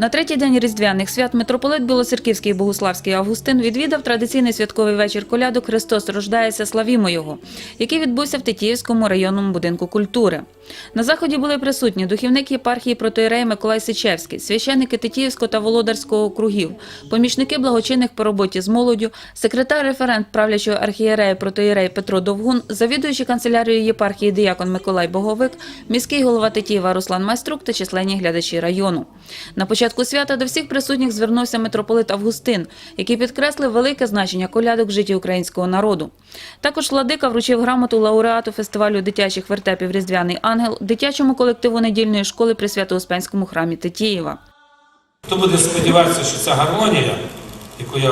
На третій день різдвяних свят митрополит Білоцерківський Богуславський Августин відвідав традиційний святковий вечір колядок Христос рождається, славімо його, який відбувся в Тетіївському районному будинку культури. На заході були присутні духівник єпархії протоєрей Миколай Сичевський, священники Тетіївського та Володарського округів, помічники благочинних по роботі з молоддю, секретар-референт правлячого архієрея протоєрей Петро Довгун, завідуючий канцелярією єпархії діякон Миколай Боговик, міський голова Тетіїва Руслан Майструк та численні глядачі району. На свята до всіх присутніх звернувся митрополит Августин, який підкреслив велике значення колядок в житті українського народу. Також владика вручив грамоту лауреату фестивалю дитячих вертепів Різдвяний ангел дитячому колективу недільної школи при Свято-Успенському храмі Тетіїва. Хто буде сподіватися, що ця гармонія, яку я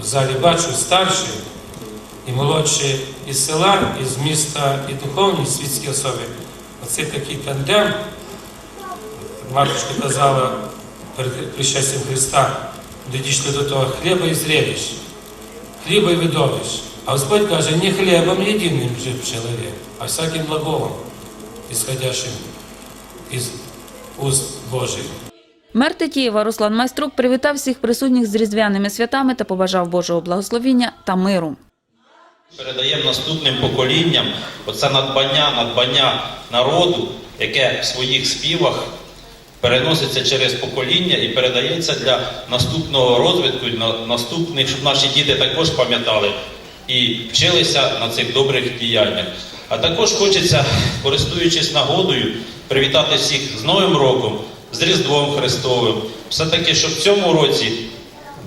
в залі бачу, старші і молодші із села, із міста, і духовні, і світські особи, оцей такий тандем, матушка казала пришестям Христа, де дійшли до того хліба і зрелищ, хліба і видовищ. А Господь каже, не хлебом єдиним жив чоловік, а всяким глаголом, ісходящим із уст Божих. Мер Тетіїва Руслан Майструк привітав всіх присутніх з різдвяними святами та побажав Божого благословіння та миру. Передаємо наступним поколінням оце надбання, надбання народу, яке в своїх співах переноситься через покоління і передається для наступного розвитку, на- наступних, щоб наші діти також пам'ятали і вчилися на цих добрих діяннях. А також хочеться, користуючись нагодою, привітати всіх з Новим роком, з Різдвом Христовим. Все-таки, щоб в цьому році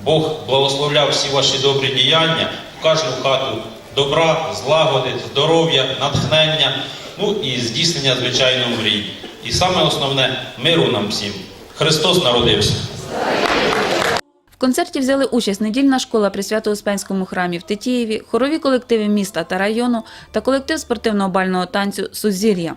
Бог благословляв всі ваші добрі діяння, в кожну хату добра, злагоди, здоров'я, натхнення, ну і здійснення звичайно мрій. І саме основне миру нам всім. Христос народився. В концерті взяли участь недільна школа при Свято-Успенському храмі в Тетіїві, хорові колективи міста та району та колектив спортивного бального танцю Сузір'я.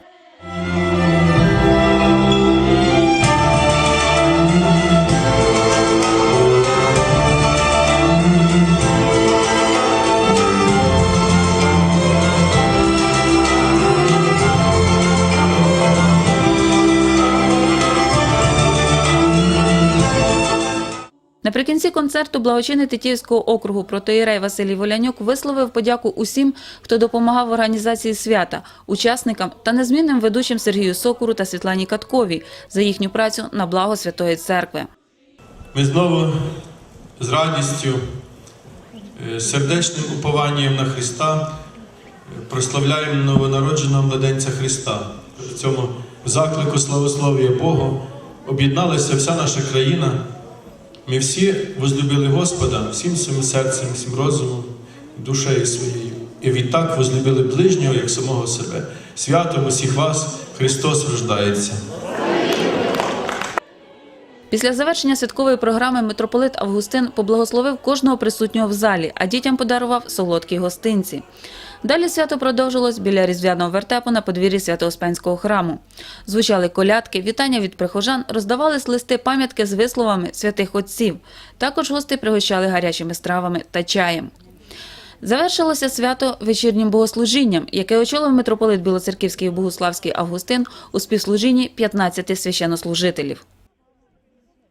Наприкінці концерту благочинний Тетіївського округу протоїрей Василій Волянюк висловив подяку усім, хто допомагав в організації свята, учасникам та незмінним ведучим Сергію Сокуру та Світлані Катковій за їхню працю на благо Святої Церкви. Ми знову з радістю, е, сердечним упованням на Христа е, прославляємо новонародженого младенця Христа. В цьому заклику славослов'я Богу об'єдналася вся наша країна. Ми всі возлюбили Господа всім своїм серцем, всім розумом, душею своєю. І відтак возлюбили ближнього як самого себе. Святом усіх вас Христос рождається. Після завершення святкової програми митрополит Августин поблагословив кожного присутнього в залі, а дітям подарував солодкі гостинці. Далі свято продовжилось біля різдвяного вертепу на подвір'ї Свято-Успенського храму. Звучали колядки, вітання від прихожан, роздавались листи пам'ятки з висловами святих отців. Також гости пригощали гарячими стравами та чаєм. Завершилося свято вечірнім богослужінням, яке очолив митрополит Білоцерківський Богуславський Августин у співслужінні 15 священнослужителів.